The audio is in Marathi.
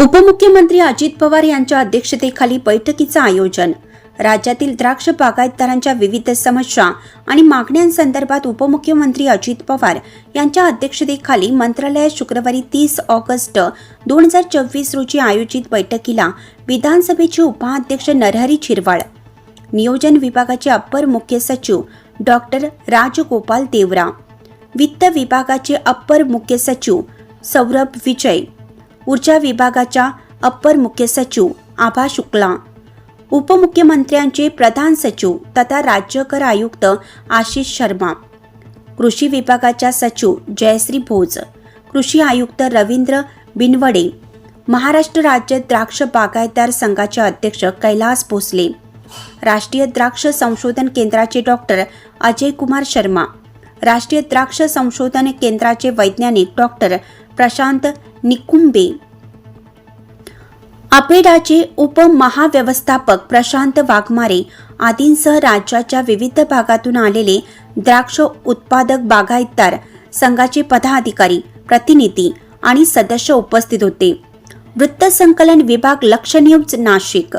उपमुख्यमंत्री अजित पवार यांच्या अध्यक्षतेखाली बैठकीचं आयोजन. राज्यातील द्राक्ष बागायतदारांच्या विविध समस्या आणि मागण्यांसंदर्भात उपमुख्यमंत्री अजित पवार यांच्या अध्यक्षतेखाली मंत्रालयात शुक्रवारी तीस ऑगस्ट दोन हजार चोवीस रोजी आयोजित बैठकीला विधानसभेचे उपाध्यक्ष नरहरी छिरवाळ नियोजन विभागाचे अप्पर मुख्य सचिव डॉक्टर राजगोपाल देवरा वित्त विभागाचे अप्पर मुख्य सचिव सौरभ विजय ऊर्जा विभागाच्या अप्पर मुख्य सचिव आभा शुक्ला उपमुख्यमंत्र्यांचे प्रधान सचिव तथा राज्य कर आयुक्त आशिष शर्मा कृषी विभागाच्या सचिव जयश्री भोज कृषी आयुक्त रवींद्र बिनवडे महाराष्ट्र राज्य द्राक्ष बागायतदार संघाचे अध्यक्ष कैलास भोसले राष्ट्रीय द्राक्ष संशोधन केंद्राचे डॉक्टर अजय कुमार शर्मा राष्ट्रीय द्राक्ष संशोधन केंद्राचे वैज्ञानिक डॉक्टर प्रशांत निकुंबे. अपेडाचे उपमहाव्यवस्थापक प्रशांत वाघमारे आदींसह राज्याच्या विविध भागातून आलेले द्राक्ष उत्पादक बागायतदार संघाचे पदाधिकारी प्रतिनिधी आणि सदस्य उपस्थित होते. वृत्तसंकलन विभाग लक्ष न्यूज नाशिक.